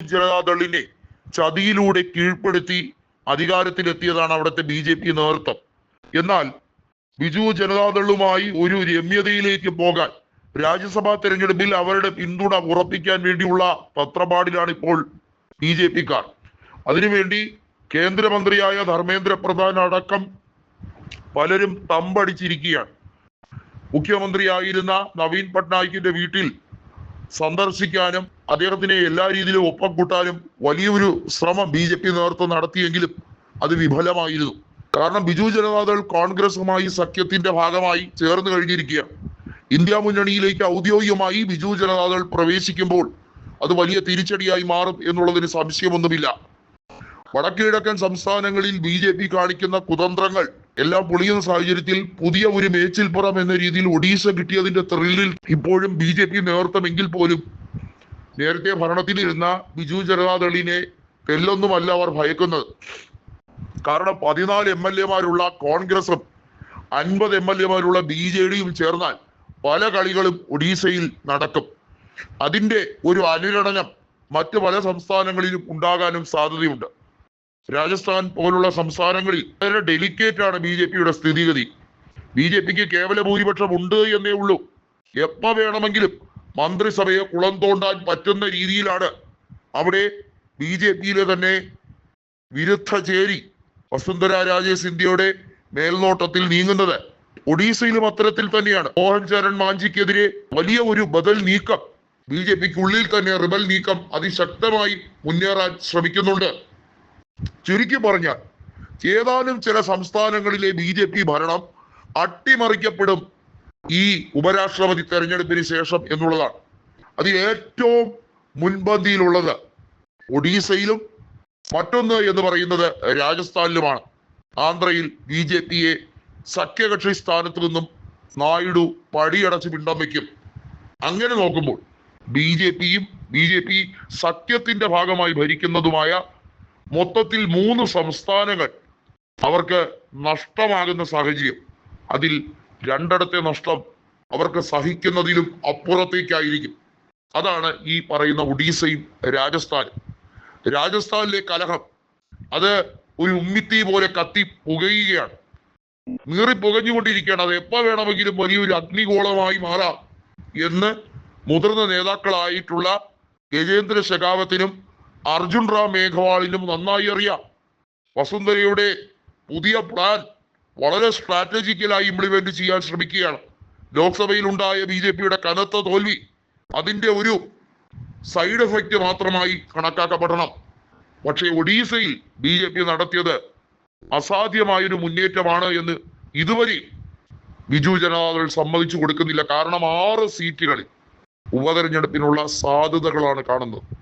ജനതാദളിനെ ചതിയിലൂടെ കീഴ്പ്പെടുത്തി അധികാരത്തിലെത്തിയതാണ് അവിടുത്തെ B J P നേതൃത്വം. എന്നാൽ ബിജു ജനതാദളുമായി ഒരു രമ്യതയിലേക്ക് പോകാൻ രാജ്യസഭാ തെരഞ്ഞെടുപ്പിൽ അവരുടെ പിന്തുണ ഉറപ്പിക്കാൻ വേണ്ടിയുള്ള പത്രപാടിലാണ് ഇപ്പോൾ ബി ജെ പിക്കാർ. അതിനുവേണ്ടി കേന്ദ്രമന്ത്രിയായ ധർമ്മേന്ദ്ര പ്രധാൻ അടക്കം പലരും തമ്പടിച്ചിരിക്കുകയാണ്. മുഖ്യമന്ത്രിയായിരുന്ന നവീൻ പട്നായിക്കിന്റെ വീട്ടിൽ സന്ദർശിക്കാനും അദ്ദേഹത്തിനെ എല്ലാ രീതിയിലും ഒപ്പം കൂട്ടാനും വലിയൊരു ശ്രമം ബി ജെ പി നേതൃത്വം നടത്തിയെങ്കിലും അത് വിഫലമായിരുന്നു. കാരണം ബിജു ജനതാദൾ കോൺഗ്രസുമായി സഖ്യത്തിന്റെ ഭാഗമായി ചേർന്ന് കഴിഞ്ഞിരിക്കുകയാണ്. ഇന്ത്യ മുന്നണിയിലേക്ക് ഔദ്യോഗികമായി ബിജു ജനതാദൾ പ്രവേശിക്കുമ്പോൾ അത് വലിയ തിരിച്ചടിയായി മാറും എന്നുള്ളതിന് സംശയമൊന്നുമില്ല. വടക്കിഴക്കൻ സംസ്ഥാനങ്ങളിൽ ബി ജെ പി കാണിക്കുന്ന കുതന്ത്രങ്ങൾ എല്ലാം പൊളിയുന്ന സാഹചര്യത്തിൽ പുതിയ ഒരു മേച്ചിൽപ്പുറം എന്ന രീതിയിൽ ഒഡീഷ കിട്ടിയതിന്റെ ത്രില്ലിൽ ഇപ്പോഴും ബി ജെ പി നേതൃത്വമെങ്കിൽ പോലും നേരത്തെ ഭരണത്തിലിരുന്ന ബിജു ജനതാദളിനെ തെല്ലൊന്നുമല്ല അവർ ഭയക്കുന്നത്. കാരണം പതിനാല് എം എൽ എമാരുള്ള കോൺഗ്രസും അൻപത് എം എൽ എമാരുള്ള ബി ജെ ഡിയും ചേർന്നാൽ പല കളികളും ഒഡീഷയിൽ നടക്കും. അതിന്റെ ഒരു അനുരണനം മറ്റു പല സംസ്ഥാനങ്ങളിലും ഉണ്ടാകാനും സാധ്യതയുണ്ട്. രാജസ്ഥാൻ പോലുള്ള സംസ്ഥാനങ്ങളിൽ വളരെ ഡെലിക്കേറ്റ് ആണ് ബി ജെ പിയുടെ സ്ഥിതിഗതി. ബി ജെ പിക്ക് കേവല ഭൂരിപക്ഷം ഉണ്ട് എന്നേ ഉള്ളൂ. എപ്പോ വേണമെങ്കിലും മന്ത്രിസഭയെ കുളം തോണ്ടാൻ പറ്റുന്ന രീതിയിലാണ് അവിടെ ബി ജെ പിയിലെ തന്നെ വിരുദ്ധ ചേരി വസുന്ധര രാജേ സിന്ധ്യയുടെ മേൽനോട്ടത്തിൽ നീങ്ങുന്നത്. ഒഡീസയിലും അത്തരത്തിൽ തന്നെയാണ്. മോഹൻ ചരൺ മാഞ്ചിക്കെതിരെ വലിയ ഒരു ബദൽ നീക്കം ബി ജെ പിക്കുള്ളിൽ തന്നെ റിബൽ നീക്കം അതിശക്തമായി മുന്നേറാൻ ശ്രമിക്കുന്നുണ്ട്. ചുരുക്കി പറഞ്ഞാൽ ഏതാനും ചില സംസ്ഥാനങ്ങളിലെ ബി ജെ പി ഭരണം അട്ടിമറിക്കപ്പെടും ഈ ഉപരാഷ്ട്രപതി തെരഞ്ഞെടുപ്പിന് ശേഷം എന്നുള്ളതാണ്. അത് ഏറ്റവും മുൻപന്തിയിലുള്ളത് ഒഡീസയിലും മറ്റൊന്ന് എന്ന് പറയുന്നത് രാജസ്ഥാനിലുമാണ്. ആന്ധ്രയിൽ ബി ജെ പിയെ സഖ്യകക്ഷി സ്ഥാനത്ത് നിന്നും നായിഡു പടിയടച്ച് പിണ്ടം വയ്ക്കും. അങ്ങനെ നോക്കുമ്പോൾ ബി ജെ പിയും ബി ജെ പി സഖ്യത്തിന്റെ ഭാഗമായി ഭരിക്കുന്നതുമായ മൊത്തത്തിൽ മൂന്ന് സംസ്ഥാനങ്ങൾ അവർക്ക് നഷ്ടമാകുന്ന സാഹചര്യം. അതിൽ രണ്ടിടത്തെ നഷ്ടം അവർക്ക് സഹിക്കുന്നതിലും അപ്പുറത്തേക്കായിരിക്കും. അതാണ് ഈ പറയുന്ന ഒഡീസയും രാജസ്ഥാനും. രാജസ്ഥാനിലെ കലഹം അത് ഒരു ഉമ്മിത്തി പോലെ കത്തി പുകയുകയാണ്. നീറി പുകഞ്ഞുകൊണ്ടിരിക്കുകയാണ്. അത് എപ്പോ വേണമെങ്കിലും വലിയൊരു അഗ്നിഗോളമായി മാറാം എന്ന് മുതിർന്ന നേതാക്കളായിട്ടുള്ള ഗജേന്ദ്ര ശെഖാവത്തിനും അർജുൻ റാം മേഘവാളിനും നന്നായി അറിയാം. വസുന്ധരയുടെ പുതിയ പ്ലാൻ വളരെ സ്ട്രാറ്റജിക്കലായി ഇംപ്ലിമെന്റ് ചെയ്യാൻ ശ്രമിക്കുകയാണ്. ലോക്സഭയിൽ ഉണ്ടായ ബി ജെ പിയുടെ കനത്ത തോൽവി അതിന്റെ ഒരു സൈഡ് എഫക്റ്റ് മാത്രമായി കണക്കാക്കപ്പെടണം. പക്ഷേ ഒഡീസയിൽ ബി ജെ പി നടത്തിയത് അസാധ്യമായൊരു മുന്നേറ്റമാണ് എന്ന് ഇതുവരെ ബിജു ജനതാദൾ സമ്മതിച്ചു കൊടുക്കുന്നില്ല. കാരണം ആറ് സീറ്റുകളിൽ ഉപതെരഞ്ഞെടുപ്പിനുള്ള സാധ്യതകളാണ് കാണുന്നത്.